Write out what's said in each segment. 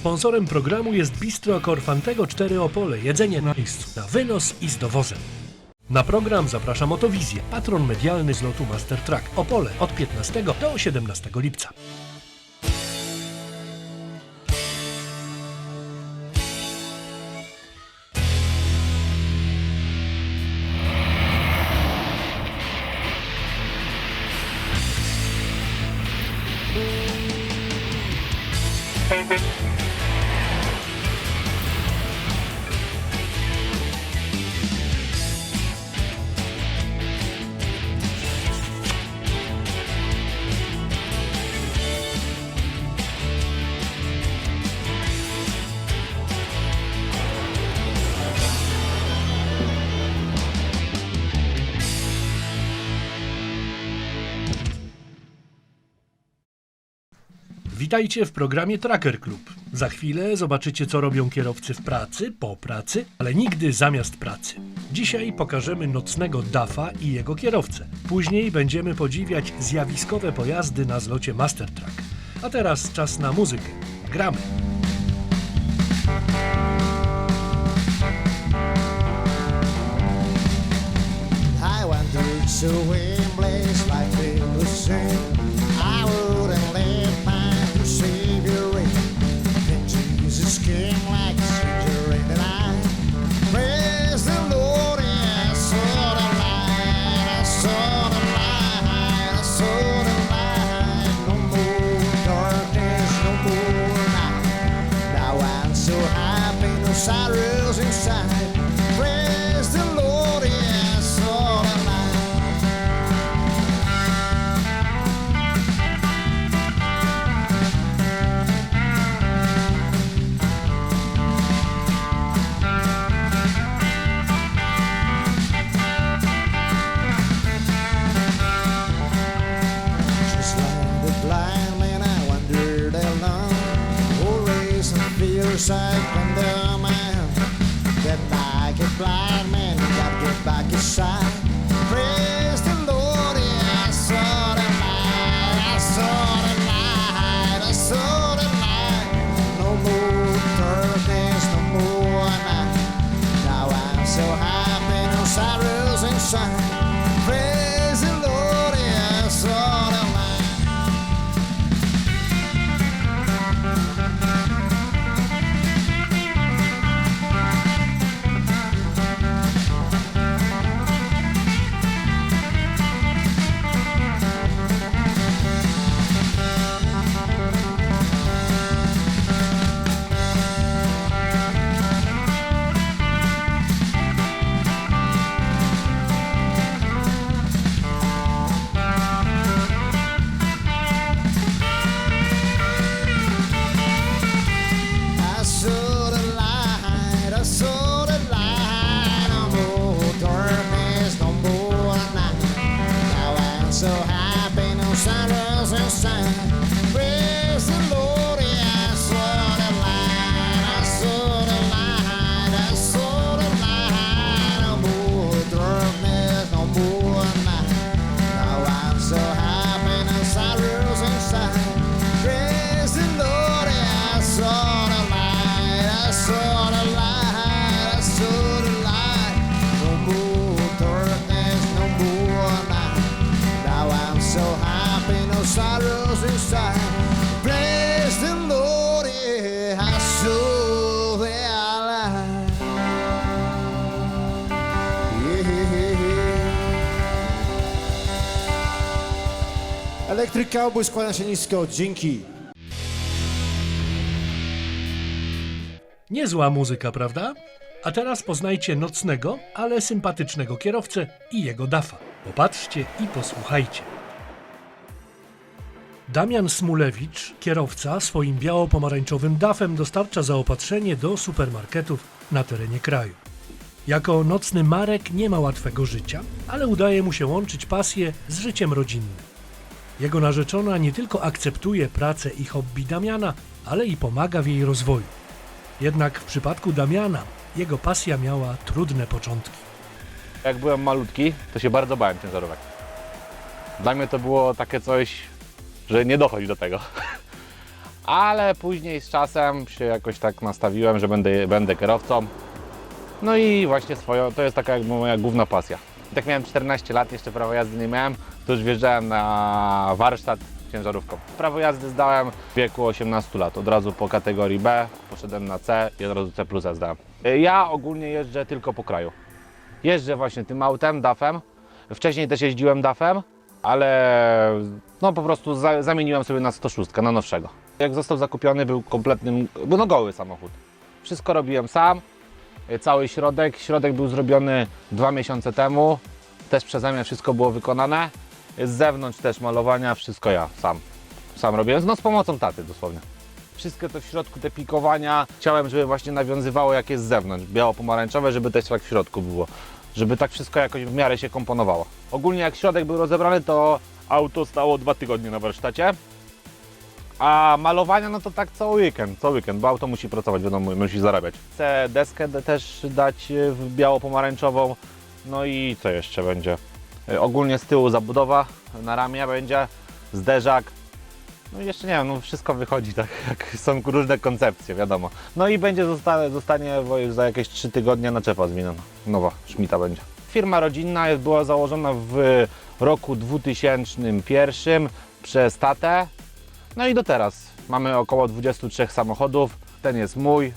Sponsorem programu jest Bistro Korfantego 4 Opole. Jedzenie na miejscu, na wynos i z dowozem. Na program zaprasza Motowizję, patron medialny z lotu Master Track Opole od 15 do 17 lipca. Witajcie w programie Tracker Club. Za chwilę zobaczycie, co robią kierowcy w pracy, po pracy, ale nigdy zamiast pracy. Dzisiaj pokażemy nocnego DAFa i jego kierowcę. Później będziemy podziwiać zjawiskowe pojazdy na zlocie Master Track. A teraz czas na muzykę. Gramy! I wandered to side. outside Elektryk Cowboy skłania się nisko, dzięki. Niezła muzyka, prawda? A teraz poznajcie nocnego, ale sympatycznego kierowcę i jego dafa. Popatrzcie i posłuchajcie. Damian Smulewicz, kierowca, swoim biało-pomarańczowym dafem dostarcza zaopatrzenie do supermarketów na terenie kraju. Jako nocny Marek nie ma łatwego życia, ale udaje mu się łączyć pasję z życiem rodzinnym. Jego narzeczona nie tylko akceptuje pracę i hobby Damiana, ale i pomaga w jej rozwoju. Jednak w przypadku Damiana jego pasja miała trudne początki. Jak byłem malutki, to się bardzo bałem ciężarówek. Dla mnie to było takie coś, że nie dochodzi do tego. Ale później z czasem się jakoś tak nastawiłem, że będę, będę kierowcą. No i właśnie swoją, to jest taka jakby moja główna pasja. Jak miałem 14 lat, jeszcze prawo jazdy nie miałem, to już wjeżdżałem na warsztat ciężarówką. Prawo jazdy zdałem w wieku 18 lat, od razu po kategorii B, poszedłem na C i od razu C plus zdałem. Ja ogólnie jeżdżę tylko po kraju. Jeżdżę właśnie tym autem, DAF-em. Wcześniej też jeździłem DAF-em, ale no po prostu za, zamieniłem sobie na 106, na nowszego. Jak został zakupiony, był kompletnym, no goły samochód. Wszystko robiłem sam, cały środek. Środek był zrobiony dwa miesiące temu. Też przeze mnie wszystko było wykonane. Z zewnątrz też malowania, wszystko ja sam. Sam robiłem, no z pomocą taty dosłownie. Wszystko to w środku, te pikowania, chciałem, żeby właśnie nawiązywało jak jest z zewnątrz, biało-pomarańczowe, żeby też tak w środku było. Żeby tak wszystko jakoś w miarę się komponowało. Ogólnie jak środek był rozebrany, to auto stało dwa tygodnie na warsztacie. A malowania, no to tak co weekend, co weekend, bo auto musi pracować, wiadomo, musi zarabiać. Chcę deskę też dać e, w biało-pomarańczową, no i co jeszcze będzie? E, Ogólnie z tyłu zabudowa na ramię będzie, zderzak, no jeszcze nie wiem, no wszystko wychodzi tak, jak są różne koncepcje, wiadomo. No i będzie zosta zostanie wo- za jakieś 3 tygodnie naczepa zmieniona, nowa szmita będzie. Firma rodzinna była założona w roku 2001 przez tatę, no i do teraz mamy około 23 samochodów. Ten jest mój.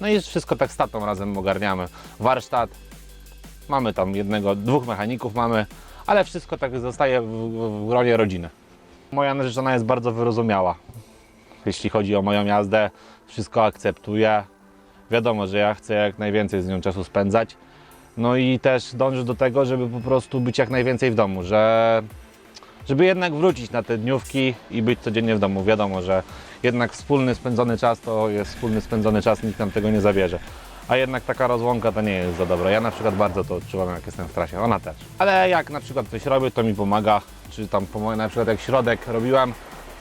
No i wszystko tak z tatą razem ogarniamy. Warsztat. Mamy tam jednego, dwóch mechaników mamy, ale wszystko tak zostaje w, w gronie rodziny. Moja narzeczona jest bardzo wyrozumiała. Jeśli chodzi o moją jazdę, wszystko akceptuje. Wiadomo, że ja chcę jak najwięcej z nią czasu spędzać. No i też dążę do tego, żeby po prostu być jak najwięcej w domu, że żeby jednak wrócić na te dniówki i być codziennie w domu. Wiadomo, że jednak wspólny spędzony czas to jest wspólny spędzony czas, nikt nam tego nie zabierze. A jednak taka rozłąka to nie jest za dobra. Ja na przykład bardzo to odczuwam, jak jestem w trasie, ona też. Ale jak na przykład coś robię, to mi pomaga, czy tam pomaga, na przykład jak środek robiłem,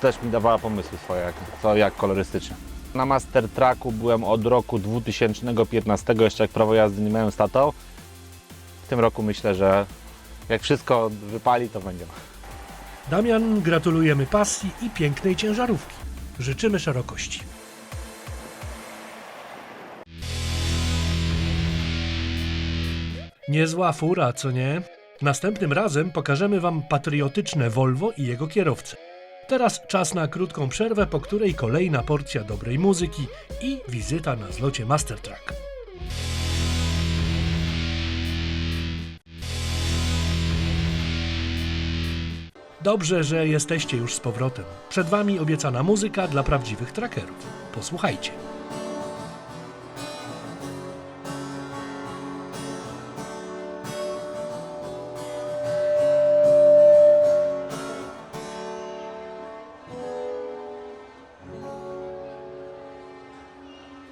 też mi dawała pomysły swoje, jak, co, jak kolorystycznie. Na Master Tracku byłem od roku 2015, jeszcze jak prawo jazdy nie miałem statą. W tym roku myślę, że jak wszystko wypali, to będzie. Damian, gratulujemy pasji i pięknej ciężarówki. Życzymy szerokości. Niezła fura, co nie? Następnym razem pokażemy Wam patriotyczne Volvo i jego kierowcę. Teraz czas na krótką przerwę, po której kolejna porcja dobrej muzyki i wizyta na zlocie Mastertrack. Dobrze, że jesteście już z powrotem. Przed Wami obiecana muzyka dla prawdziwych trackerów. Posłuchajcie.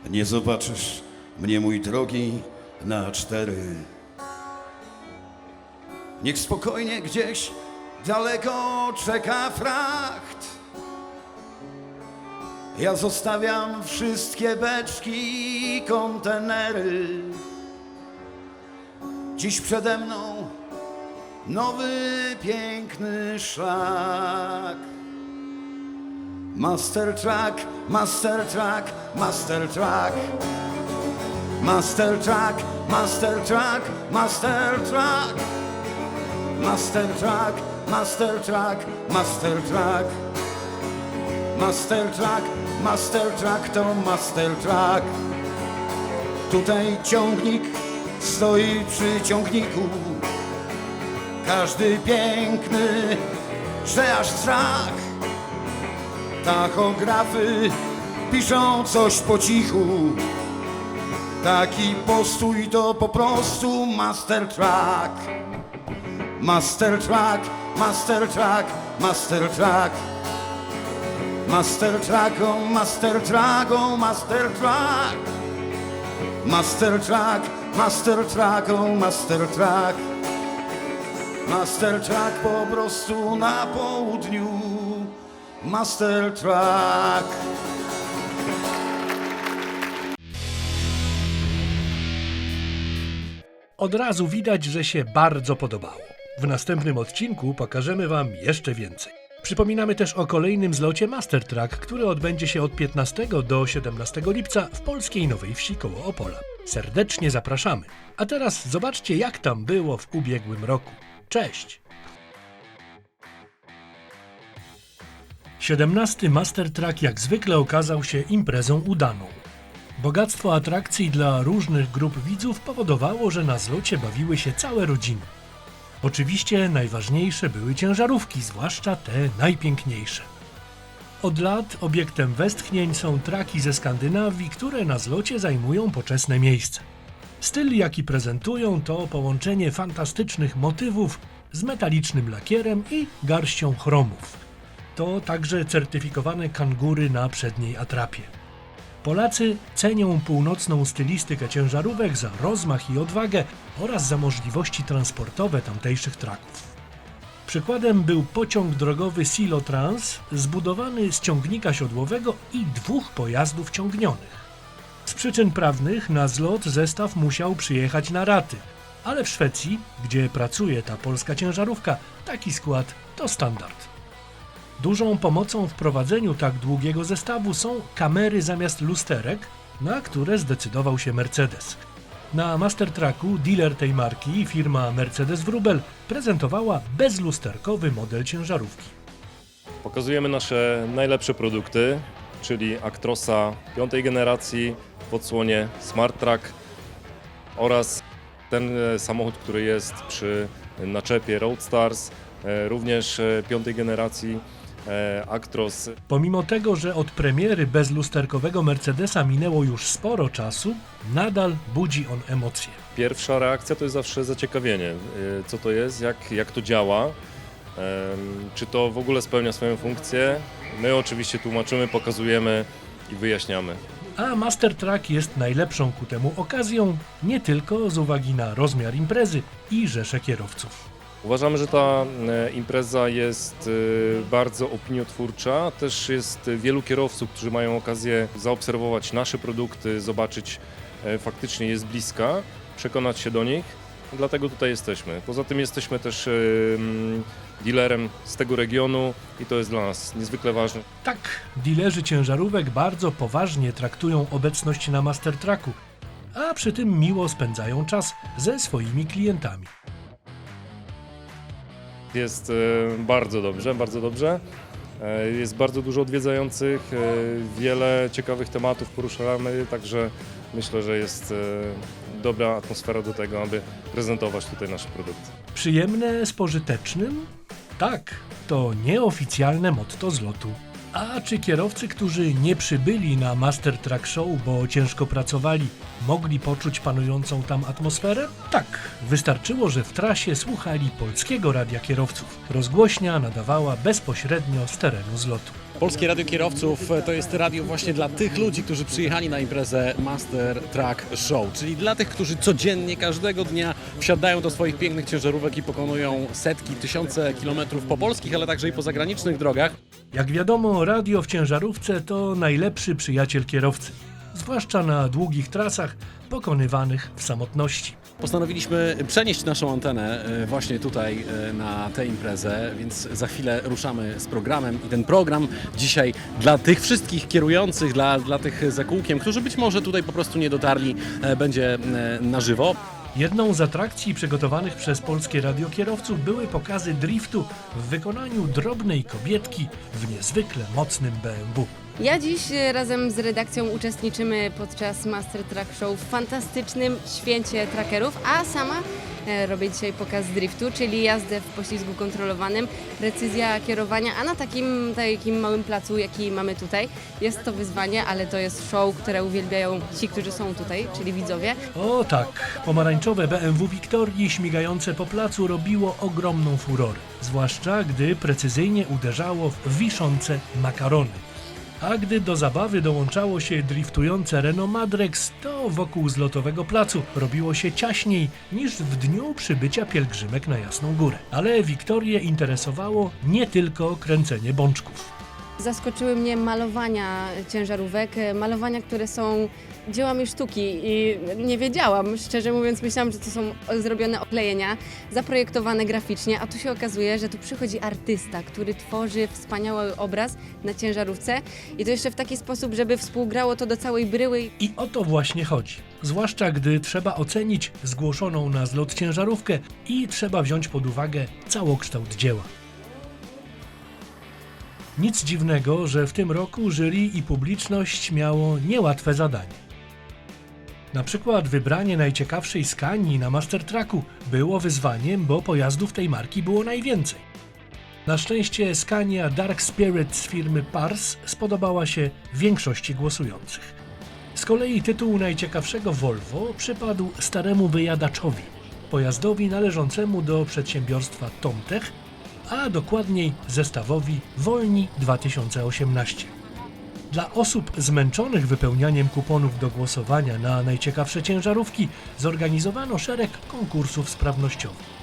Nie zobaczysz mnie, mój drogi, na cztery. Niech spokojnie gdzieś daleko czeka fracht. Ja zostawiam wszystkie beczki i kontenery. Dziś przede mną nowy, piękny szlak. Master Track, Master Track, Master Track. Master Track, Master Track, Master Track. Master Track, Master Track, Master Track. Master Track, Master Track to Master Track. Tutaj ciągnik stoi przy ciągniku. Każdy piękny, że aż strach. Tachografy piszą coś po cichu. Taki postój to po prostu master track. Master track, master track, master track. Master track, oh master track, oh master track. Master track, master track, oh master. Master po prostu na południu. Master track. Od razu widać, że się bardzo podobało. W następnym odcinku pokażemy Wam jeszcze więcej. Przypominamy też o kolejnym zlocie Master Track, który odbędzie się od 15 do 17 lipca w polskiej Nowej Wsi koło Opola. Serdecznie zapraszamy. A teraz zobaczcie, jak tam było w ubiegłym roku. Cześć! 17 Master Track jak zwykle okazał się imprezą udaną. Bogactwo atrakcji dla różnych grup widzów powodowało, że na zlocie bawiły się całe rodziny. Oczywiście najważniejsze były ciężarówki, zwłaszcza te najpiękniejsze. Od lat obiektem westchnień są traki ze Skandynawii, które na zlocie zajmują poczesne miejsce. Styl, jaki prezentują, to połączenie fantastycznych motywów z metalicznym lakierem i garścią chromów. To także certyfikowane kangury na przedniej atrapie. Polacy cenią północną stylistykę ciężarówek za rozmach i odwagę oraz za możliwości transportowe tamtejszych traków. Przykładem był pociąg drogowy Silotrans zbudowany z ciągnika siodłowego i dwóch pojazdów ciągnionych. Z przyczyn prawnych na zlot zestaw musiał przyjechać na raty, ale w Szwecji, gdzie pracuje ta polska ciężarówka, taki skład to standard. Dużą pomocą w prowadzeniu tak długiego zestawu są kamery zamiast lusterek, na które zdecydował się Mercedes. Na Mastertracku dealer tej marki, firma Mercedes Wrubel, prezentowała bezlusterkowy model ciężarówki. Pokazujemy nasze najlepsze produkty, czyli Actrosa piątej generacji w odsłonie Smart Track oraz ten e, samochód, który jest przy naczepie Roadstars, e, również e, piątej generacji Actros Pomimo tego, że od premiery bezlusterkowego Mercedesa minęło już sporo czasu, nadal budzi on emocje. Pierwsza reakcja to jest zawsze zaciekawienie, y, co to jest, jak, jak to działa, czy to w ogóle spełnia swoją funkcję. My oczywiście tłumaczymy, pokazujemy i wyjaśniamy. A Master Track jest najlepszą ku temu okazją, nie tylko z uwagi na rozmiar imprezy i rzesze kierowców. Uważamy, że ta e, impreza jest e, bardzo opiniotwórcza. Też jest wielu kierowców, którzy mają okazję zaobserwować nasze produkty, zobaczyć e, faktycznie jest bliska, przekonać się do nich. Dlatego tutaj jesteśmy. Poza tym jesteśmy też e, dealerem z tego regionu i to jest dla nas niezwykle ważne. Tak, dilerzy ciężarówek bardzo poważnie traktują obecność na Master Tracku, a przy tym miło spędzają czas ze swoimi klientami. Jest e, bardzo dobrze, bardzo dobrze. E, Jest bardzo dużo odwiedzających, e, wiele ciekawych tematów poruszamy, także myślę, że jest dobra atmosfera do tego, aby prezentować tutaj nasze produkty. Przyjemne z pożytecznym? Tak, to nieoficjalne motto zlotu. A czy kierowcy, którzy nie przybyli na Master Track Show, bo ciężko pracowali, mogli poczuć panującą tam atmosferę? Tak, wystarczyło, że w trasie słuchali polskiego radia kierowców. Rozgłośnia nadawała bezpośrednio z terenu zlotu. Polskie Radio Kierowców to jest radio właśnie dla tych ludzi, którzy przyjechali na imprezę Master Track Show, czyli dla tych, którzy codziennie, każdego dnia wsiadają do swoich pięknych ciężarówek i pokonują setki, tysiące kilometrów po polskich, ale także i po zagranicznych drogach. Jak wiadomo, radio w ciężarówce to najlepszy przyjaciel kierowcy, zwłaszcza na długich trasach pokonywanych w samotności. Postanowiliśmy przenieść naszą antenę e, właśnie tutaj e, na tę imprezę, więc za chwilę ruszamy z programem i ten program dzisiaj dla tych wszystkich kierujących, dla, dla tych za kółkiem, którzy być może tutaj po prostu nie dotarli, e, będzie na żywo. Jedną z atrakcji przygotowanych przez polskie radiokierowców były pokazy driftu w wykonaniu drobnej kobietki w niezwykle mocnym BMW. Ja dziś e, razem z redakcją uczestniczymy podczas Master Track Show w fantastycznym święcie trackerów, a sama robię dzisiaj pokaz driftu, czyli jazdę w poślizgu kontrolowanym, precyzja kierowania, a na takim, takim małym placu, jaki mamy tutaj, jest to wyzwanie, ale to jest show, które uwielbiają ci, którzy są tutaj, czyli widzowie. O tak, pomarańczowe BMW Wiktorii śmigające po placu robiło ogromną furorę, zwłaszcza gdy precyzyjnie uderzało w wiszące makarony. A gdy do zabawy dołączało się driftujące Renault Madrex, to wokół zlotowego placu robiło się ciaśniej niż w dniu przybycia pielgrzymek na Jasną Górę. Ale Wiktorię interesowało nie tylko kręcenie bączków. Zaskoczyły mnie malowania ciężarówek, e, malowania, które są dziełami sztuki i nie wiedziałam, szczerze mówiąc myślałam, że to są zrobione oklejenia, zaprojektowane graficznie, a tu się okazuje, że tu przychodzi artysta, który tworzy wspaniały obraz na ciężarówce i to jeszcze w taki sposób, żeby współgrało to do całej bryły I o to właśnie chodzi. Zwłaszcza gdy trzeba ocenić zgłoszoną na zlot ciężarówkę i trzeba wziąć pod uwagę całokształt dzieła. Nic dziwnego, że w tym roku jury i publiczność miało niełatwe zadanie. Na przykład wybranie najciekawszej skani na Mastertracku było wyzwaniem, bo pojazdów tej marki było najwięcej. Na szczęście Scania Dark Spirit z firmy Pars spodobała się większości głosujących. Z kolei tytuł najciekawszego Volvo przypadł staremu wyjadaczowi, pojazdowi należącemu do przedsiębiorstwa Tomtech, a dokładniej zestawowi Wolni 2018. Dla osób zmęczonych wypełnianiem kuponów do głosowania na najciekawsze ciężarówki zorganizowano szereg konkursów sprawnościowych.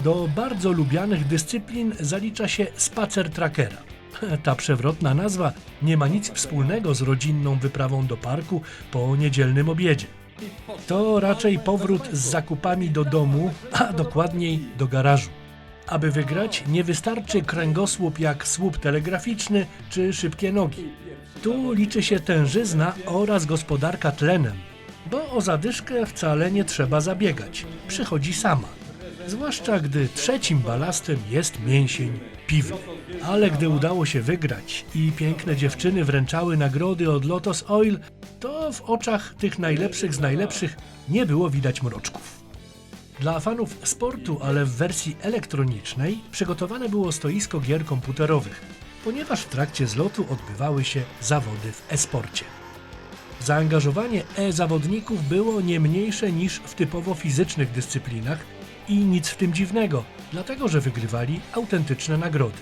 Do bardzo lubianych dyscyplin zalicza się spacer trackera. Ta przewrotna nazwa nie ma nic wspólnego z rodzinną wyprawą do parku po niedzielnym obiedzie. To raczej powrót z zakupami do domu, a dokładniej do garażu. Aby wygrać, nie wystarczy kręgosłup jak słup telegraficzny czy szybkie nogi. Tu liczy się tężyzna oraz gospodarka tlenem, bo o zadyszkę wcale nie trzeba zabiegać. Przychodzi sama. Zwłaszcza gdy trzecim balastem jest mięsień piwny. Ale gdy udało się wygrać i piękne dziewczyny wręczały nagrody od Lotos Oil, to w oczach tych najlepszych z najlepszych nie było widać mroczków. Dla fanów sportu, ale w wersji elektronicznej, przygotowane było stoisko gier komputerowych, ponieważ w trakcie zlotu odbywały się zawody w e-sporcie. Zaangażowanie e-zawodników było nie mniejsze niż w typowo fizycznych dyscyplinach i nic w tym dziwnego, dlatego że wygrywali autentyczne nagrody.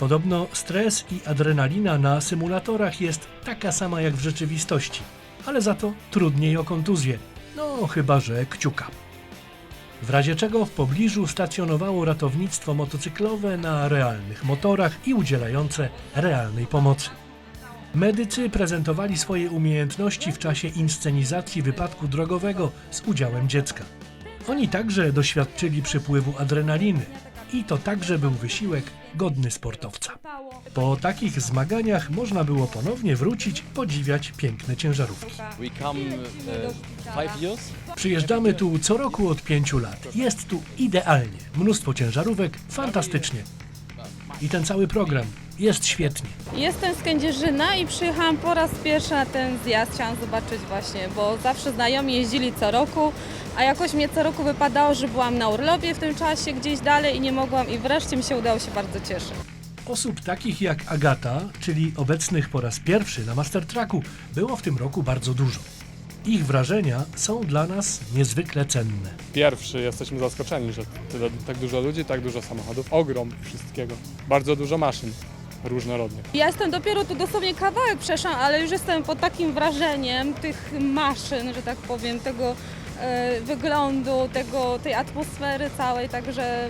Podobno stres i adrenalina na symulatorach jest taka sama jak w rzeczywistości, ale za to trudniej o kontuzję, no chyba że kciuka. W razie czego w pobliżu stacjonowało ratownictwo motocyklowe na realnych motorach i udzielające realnej pomocy. Medycy prezentowali swoje umiejętności w czasie inscenizacji wypadku drogowego z udziałem dziecka. Oni także doświadczyli przypływu adrenaliny i to także był wysiłek godny sportowca. Po takich zmaganiach można było ponownie wrócić podziwiać piękne ciężarówki. Years. Przyjeżdżamy tu co roku od pięciu lat. Jest tu idealnie. Mnóstwo ciężarówek, fantastycznie. I ten cały program jest świetnie. Jestem z Kędzierzyna i przyjechałam po raz pierwszy na ten zjazd. Chciałam zobaczyć właśnie, bo zawsze znajomi jeździli co roku, a jakoś mnie co roku wypadało, że byłam na urlopie w tym czasie gdzieś dalej i nie mogłam i wreszcie mi się udało się bardzo cieszę. Osób takich jak Agata, czyli obecnych po raz pierwszy na Mastertracku, było w tym roku bardzo dużo. Ich wrażenia są dla nas niezwykle cenne. Pierwszy jesteśmy zaskoczeni, że tyle, tak dużo ludzi, tak dużo samochodów, ogrom wszystkiego, bardzo dużo maszyn różnorodnych. Ja jestem dopiero tu dosłownie kawałek przeszłam, ale już jestem pod takim wrażeniem tych maszyn, że tak powiem, tego e, wyglądu, tego, tej atmosfery całej, także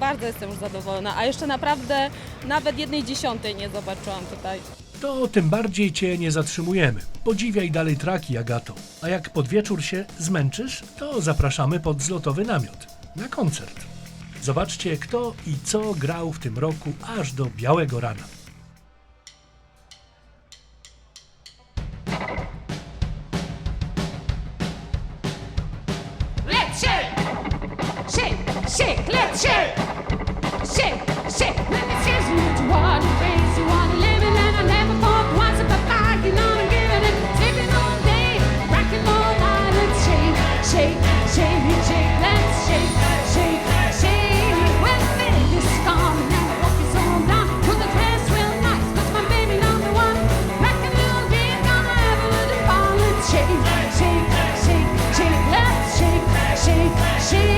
bardzo jestem już zadowolona. A jeszcze naprawdę nawet jednej dziesiątej nie zobaczyłam tutaj. To tym bardziej Cię nie zatrzymujemy. Podziwiaj dalej traki, Agato. A jak pod wieczór się zmęczysz, to zapraszamy pod zlotowy namiot na koncert. Zobaczcie, kto i co grał w tym roku aż do białego rana. she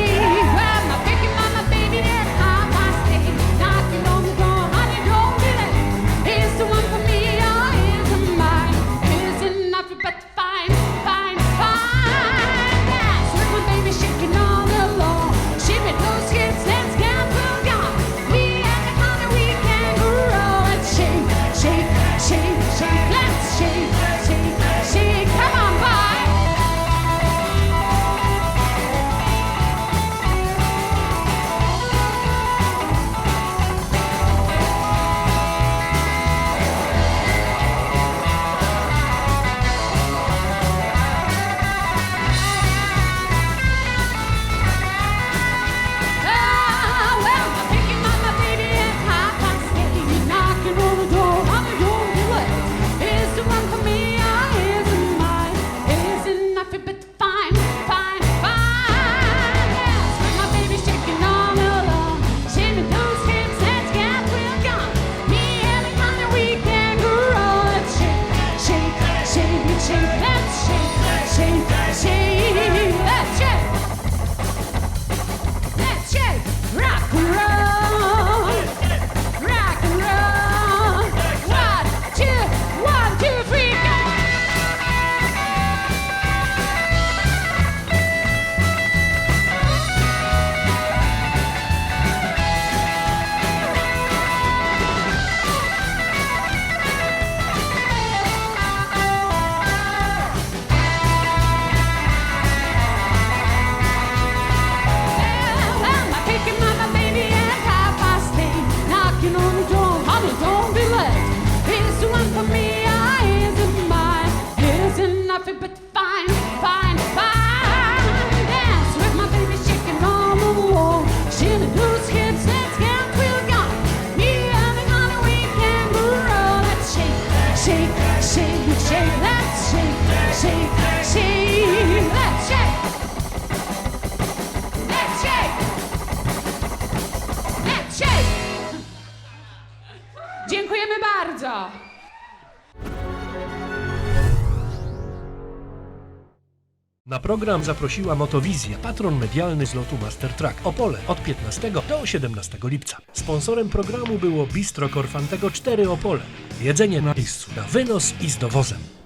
program zaprosiła Motowizja, patron medialny z lotu Master Track Opole od 15 do 17 lipca. Sponsorem programu było Bistro Korfantego 4 Opole. Jedzenie na miejscu, na wynos i z dowozem.